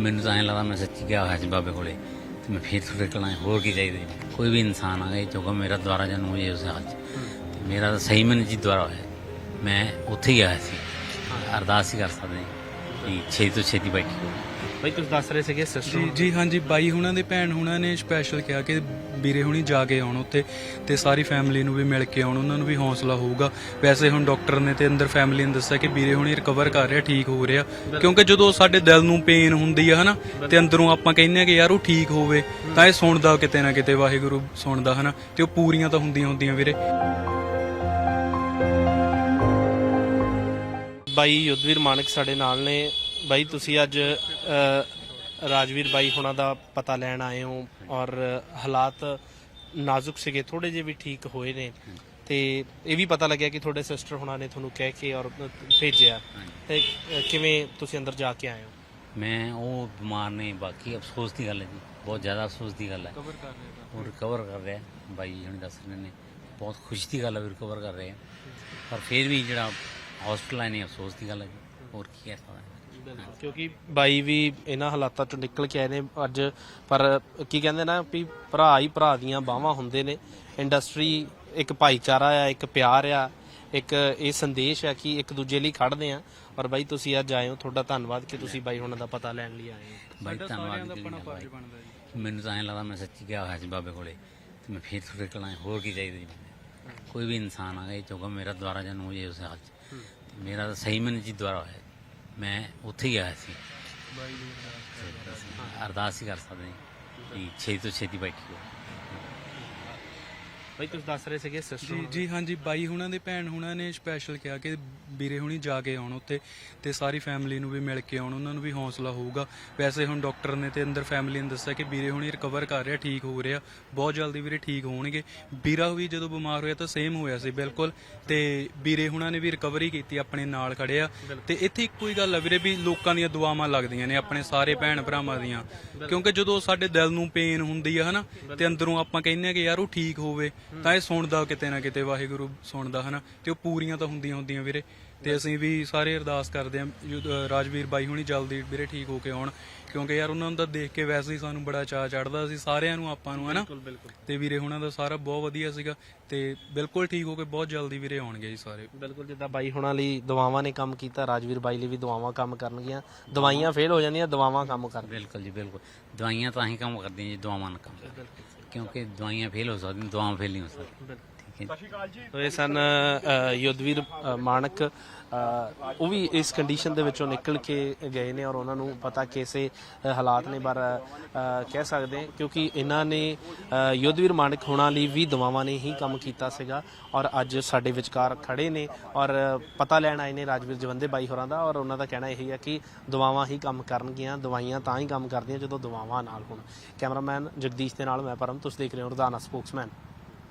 ਮੈਨੂੰ ਤਾਂ ਐਂ ਲੱਗਦਾ ਮੈਂ ਸੱਚੀ ਗਿਆ ਹੋਇਆ ਸੀ ਬਾਬੇ ਕੋਲੇ ਤੇ ਮੈਂ ਫਿਰ ਤੁਹਾਡੇ ਕੋਲ ਆਇਆ ਹੋਰ ਕੀ ਚਾਹੀਦਾ ਕੋਈ ਵੀ ਇਨਸਾਨ ਆ ਗਏ ਚੋਗਾ ਮੇਰਾ ਦੁਆਰਾ ਜਨਮ ਹੋਏ ਉਸ ਹਾਲ 'ਚ। ਮੇਰਾ ਤਾਂ ਸਹੀ ਮੈਨੂੰ ਜੀ ਦੁਆਰਾ ਹੋਇਆ। ਮੈਂ ਉੱਥੇ ਹੀ ਗਿਆ ਸੀ। ਅਰਦਾਸ ਹੀ ਕਰ ਸਕਦੇ ਕਿ ਛੇਤੀ ਤੋਂ ਛੇਤੀ ਬੈਠੀ ਹੋਵੇ ਬਈ ਤੁਸੀਂ ਦੱਸ ਰਹੇ ਸੀਗੇ ਸਿਸਟਰ ਜੀ ਜੀ ਹਾਂਜੀ ਬਾਈ ਹੁਣਾਂ ਦੇ ਭੈਣ ਹੁਣਾਂ ਨੇ ਸਪੈਸ਼ਲ ਕਿਹਾ ਕਿ ਵੀਰੇ ਹੁਣੀ ਜਾ ਕੇ ਆਉਣ ਉੱਤੇ ਤੇ ਸਾਰੀ ਫੈਮਿਲੀ ਨੂੰ ਵੀ ਮਿਲ ਕੇ ਆਉਣ ਉਹਨਾਂ ਨੂੰ ਵੀ ਹੌਸਲਾ ਹੋਊਗਾ। ਵੈਸੇ ਹੁਣ ਡਾਕਟਰ ਨੇ ਤੇ ਅੰਦਰ ਫੈਮਿਲੀ ਨੇ ਦੱਸਿਆ ਕਿ ਵੀਰੇ ਹੁਣੀ ਰਿਕਵਰ ਕਰ ਰਿਹਾ ਠੀਕ ਹੋ ਰਿਹਾ। ਕਿਉਂਕਿ ਜਦੋਂ ਸਾਡੇ ਦਿਲ ਨੂੰ ਪੇਨ ਹੁੰਦੀ ਆ ਹਨਾ ਤੇ ਅੰਦਰੋਂ ਆਪਾਂ ਕਹਿੰਦੇ ਆ ਕਿ ਯਾਰ ਉਹ ਠੀਕ ਹੋਵੇ ਤਾਂ ਇਹ ਸੁਣਦਾ ਕਿਤੇ ਨਾ ਕਿਤੇ ਵਾਹਿਗੁਰੂ ਸੁਣਦਾ ਹਨਾ ਤੇ ਉਹ ਪੂਰੀਆਂ ਤਾਂ ਹੁੰਦੀਆਂ ਹੁੰਦੀਆਂ ਵੀਰੇ। ਬਾਈ ਯੁੱਧਵੀਰ ਮਾਨਕ ਸਾਡੇ ਨਾਲ ਨੇ। ਬਾਈ ਤੁਸੀਂ ਅੱਜ ਰਾਜਵੀਰ ਬਾਈ ਹੁਣਾਂ ਦਾ ਪਤਾ ਲੈਣ ਆਏ ਹੋ ਔਰ ਹਾਲਾਤ ਨਾਜ਼ੁਕ ਸੀਗੇ ਥੋੜੇ ਜਿਹੇ ਵੀ ਠੀਕ ਹੋਏ ਨੇ। ਤੇ ਇਹ ਵੀ ਪਤਾ ਲੱਗਿਆ ਕਿ ਤੁਹਾਡੇ ਸਿਸਟਰ ਹੁਣਾਂ ਨੇ ਤੁਹਾਨੂੰ ਕਹਿ ਕੇ ਔਰ ਭੇਜਿਆ। ਤੇ ਕਿਵੇਂ ਤੁਸੀਂ ਅੰਦਰ ਜਾ ਕੇ ਆਏ ਹੋ? ਮੈਂ ਉਹ ਬਿਮਾਰ ਨੇ ਬਾਕੀ ਅਫਸੋਸ ਦੀ ਗੱਲ ਹੈ ਜੀ। ਬਹੁਤ ਜ਼ਿਆਦਾ ਅਫਸੋਸ ਦੀ ਗੱਲ ਹੈ। ਕਵਰ ਕਰ ਰਿਹਾ ਉਹ ਰਿਕਵਰ ਕਰ ਰਿਹਾ। ਬਾਈ ਹੁਣ ਦੱਸ ਰਹੇ ਨੇ। ਬਹੁਤ ਖੁਸ਼ੀ ਦੀ ਗੱਲ ਹੈ ਰਿਕਵਰ ਕਰ ਰਹੇ ਆ। ਪਰ ਫਿਰ ਵੀ ਜਿਹੜਾ ਹਸਪੀਟਲ ਆਏ ਨੇ ਅਫਸੋਸ ਦੀ ਗੱਲ ਹੈ ਜੀ। ਹੋਰ ਕੀ ਕਹਿ ਸਕਦਾ ਕਿਉਂਕਿ ਬਾਈ ਵੀ ਇਹਨਾਂ ਹਾਲਾਤਾਂ ਚੋਂ ਨਿਕਲ ਕੇ ਆਏ ਨੇ ਅੱਜ ਪਰ ਕੀ ਕਹਿੰਦੇ ਨਾ ਵੀ ਭਰਾ ਹੀ ਭਰਾ ਦੀਆਂ ਬਾਹਾਂ ਹੁੰਦੇ ਨੇ। ਇੰਡਸਟਰੀ ਇੱਕ ਭਾਈਚਾਰਾ ਆ ਇੱਕ ਪਿਆਰ ਆ ਇੱਕ ਇਹ ਸੰਦੇਸ਼ ਆ ਕਿ ਇੱਕ ਦੂਜੇ ਲਈ ਖੜਦੇ ਆ। ਔਰ ਬਾਈ ਤੁਸੀਂ ਅੱਜ ਆਏ ਹੋ ਤੁਹਾਡਾ ਧੰਨਵਾਦ ਕਿ ਤੁਸੀਂ ਬਾਈ ਹੁਣਾਂ ਦਾ ਪਤਾ ਲੈਣ ਲਈ ਆਏ ਹੋ। ਬਾਈ ਧੰਨਵਾਦ ਜੀ ਮੈਨੂੰ ਤਾਂ ਐਂ ਲੱਗਦਾ ਮੈਂ ਸੱਚੀ ਗਿਆ ਹੋਇਆ ਸੀ ਬਾਬੇ ਕੋਲੇ ਤੇ ਮੈਂ ਫਿਰ ਤੁਹਾਡੇ ਕੋਲ ਆਇਆ ਹੋਰ ਕੀ ਚਾਹੀਦਾ ਜੀ ਕੋਈ ਵੀ ਇਨਸਾਨ ਆ ਗਏ ਚੋਗਾ ਮੇਰਾ ਦੁਆਰਾ ਜਨਮ ਹੋਏ ਉਸ ਹਾਲ 'ਚ ਮੇਰਾ ਤਾਂ ਸਹੀ ਮੈਨੂੰ ਜੀ ਦੁਆਰਾ ਹੋਇਆ ਮੈਂ ਉੱਥੇ ਹੀ ਗਿਆ ਸੀ ਅਰਦਾਸ ਹੀ ਕਰ ਸਕਦੇ ਕਿ ਛੇਤੀ ਤੋਂ ਛੇਤੀ ਬੈਠੀ ਹੋਵੇ ਬਾਈ ਤੁਸੀਂ ਦੱਸ ਰਹੇ ਸੀਗੇ ਸਿਸਟਰ ਜੀ ਜੀ ਹਾਂਜੀ ਬਾਈ ਹੁਣਾਂ ਦੇ ਭੈਣ ਹੁਣਾਂ ਨੇ ਸਪੈਸ਼ਲ ਕਿਹਾ ਕਿ ਵੀਰੇ ਹੁਣੀ ਜਾ ਕੇ ਆਉਣ ਉੱਤੇ ਤੇ ਸਾਰੀ ਫੈਮਿਲੀ ਨੂੰ ਵੀ ਮਿਲ ਕੇ ਆਉਣ ਉਹਨਾਂ ਨੂੰ ਵੀ ਹੌਸਲਾ ਹੋਊਗਾ। ਵੈਸੇ ਹੁਣ ਡਾਕਟਰ ਨੇ ਤੇ ਅੰਦਰ ਫੈਮਿਲੀ ਨੇ ਦੱਸਿਆ ਕਿ ਵੀਰੇ ਹੁਣੀ ਰਿਕਵਰ ਕਰ ਰਿਹਾ ਠੀਕ ਹੋ ਰਿਹਾ ਬਹੁਤ ਜਲਦੀ ਵੀਰੇ ਠੀਕ ਹੋਣਗੇ। ਵੀਰਾ ਵੀ ਜਦੋਂ ਬਿਮਾਰ ਹੋਇਆ ਤਾਂ ਸੇਮ ਹੋਇਆ ਸੀ ਬਿਲਕੁਲ। ਤੇ ਵੀਰੇ ਹੁਣਾਂ ਨੇ ਵੀ ਰਿਕਵਰੀ ਕੀਤੀ ਆਪਣੇ ਨਾਲ ਖੜੇ ਆ। ਤੇ ਇੱਥੇ ਇੱਕੋ ਹੀ ਗੱਲ ਆ ਵੀਰੇ ਵੀ ਲੋਕਾਂ ਦੀਆਂ ਦੁਆਵਾਂ ਲੱਗਦੀਆਂ ਨੇ ਆਪਣੇ ਸਾਰੇ ਭੈਣ ਭਰਾਵਾਂ ਦੀਆਂ। ਕਿਉਂਕਿ ਜਦੋਂ ਸਾਡੇ ਦਿਲ ਨੂੰ ਪੇਨ ਹੁੰਦੀ ਆ ਹਨਾ ਤੇ ਅੰਦਰੋਂ ਆਪਾਂ ਕਹਿੰਦੇ ਆ ਕਿ ਯਾਰ ਉਹ ਠੀਕ ਹੋਵੇ ਤਾਂ ਇਹ ਸੁਣਦਾ ਕਿਤੇ ਨਾ ਕਿਤੇ ਵਾਹਿਗੁਰੂ ਸੁਣਦਾ ਹਨਾ? ਤੇ ਉਹ ਪੂਰੀਆਂ ਤਾਂ ਹੁੰਦੀਆਂ ਹੁੰਦੀਆਂ ਵੀਰੇ। ਤੇ ਅਸੀਂ ਵੀ ਸਾਰੇ ਅਰਦਾਸ ਕਰਦੇ ਆ ਰਾਜਵੀਰ ਬਾਈ ਹੁਣੀ ਜਲਦੀ ਵੀਰੇ ਠੀਕ ਹੋ ਕੇ ਆਉਣ। ਕਿਉਂਕਿ ਯਾਰ ਉਹਨਾਂ ਨੂੰ ਤਾਂ ਦੇਖ ਕੇ ਵੈਸੇ ਹੀ ਸਾਨੂੰ ਬੜਾ ਚਾਅ ਚੜਦਾ ਸੀ ਸਾਰਿਆਂ ਨੂੰ ਆਪਾਂ ਨੂੰ ਹਨਾ? ਤੇ ਵੀਰੇ ਹੁਣਾਂ ਦਾ ਸਾਰਾ ਬਹੁਤ ਵਧੀਆ ਸੀਗਾ। ਤੇ ਬਿਲਕੁਲ ਠੀਕ ਹੋ ਕੇ ਬਹੁਤ ਜਲਦੀ ਵੀਰੇ ਆਉਣਗੇ ਜੀ ਸਾਰੇ। ਬਿਲਕੁਲ ਜਿੱਦਾਂ ਬਾਈ ਹੁਣਾਂ ਲਈ ਦਵਾਵਾਂ ਨੇ ਕੰਮ ਕੀਤਾ ਰਾਜਵੀਰ ਬਾਈ ਲਈ ਵੀ ਦਵਾਵਾਂ ਕੰਮ ਕਰਨਗੀਆਂ। ਦਵਾਈਆਂ ਫੇਲ ਹੋ ਜਾਂਦੀਆਂ ਦਵਾਵਾਂ ਕੰਮ ਕਰਦੀਆਂ ਬਿਲਕੁਲ ਜੀ ਬਿਲਕੁਲ। ਦਵਾਈਆਂ ਤਾਂ ਹੀ ਕੰਮ ਕਰਦੀਆਂ ਜੀ ਦਵਾਵਾਂ ਨਾਲ ਕੰਮ ਕਰਦੀਆਂ। ਕਿਉਂਕਿ ਦਵਾਈਆਂ ਫੇਲ ਹੋ ਸਕਦੀਆਂ ਦਵਾਵਾਂ ਫੇਲ ਨਹੀਂ ਹੋ ਸਕਦੀਆਂ ਤੋ ਇਹ ਸਨ ਯੁੱਧਵੀਰ ਮਾਨਕ ਉਹ ਵੀ ਇਸ ਕੰਡੀਸ਼ਨ ਦੇ ਵਿੱਚੋਂ ਨਿਕਲ ਕੇ ਗਏ ਨੇ ਔਰ ਉਹਨਾਂ ਨੂੰ ਪਤਾ ਕਿਸੇ ਹਾਲਾਤ ਨੇ ਪਰ ਕਹਿ ਸਕਦੇ ਹਾਂ ਕਿਉਂਕਿ ਇਹਨਾਂ ਨੇ ਯੁੱਧਵੀਰ ਮਾਨਕ ਹੋਣਾ ਲਈ ਵੀ ਦਵਾਵਾਂ ਨੇ ਹੀ ਕੰਮ ਕੀਤਾ ਸੀਗਾ ਔਰ ਅੱਜ ਸਾਡੇ ਵਿਚਕਾਰ ਖੜੇ ਨੇ ਔਰ ਪਤਾ ਲੈਣ ਆਏ ਨੇ ਰਾਜਵੀਰ ਜਵੰਦੇ ਬਾਈ ਹੋਰਾਂ ਦਾ ਔਰ ਉਹਨਾਂ ਦਾ ਕਹਿਣਾ ਇਹੀ ਹੈ ਕਿ ਦਵਾਵਾਂ ਹੀ ਕੰਮ ਕਰਨਗੀਆਂ ਦਵਾਈਆਂ ਤਾਂ ਹੀ ਕੰਮ ਕਰਦੀਆਂ ਜਦੋਂ ਦਵਾਵਾਂ ਨਾਲ ਹੋਣ। ਕੈਮਰਾਮੈਨ ਜਗਦੀਸ਼ ਦੇ ਨਾਲ ਮੈਂ ਪਰਮ ਤੁਸੀਂ ਦੇਖ ਰਹੇ ਹੋ ਰੋਜ਼ਾਨਾ ਸਪੋਕਸਮੈਨ।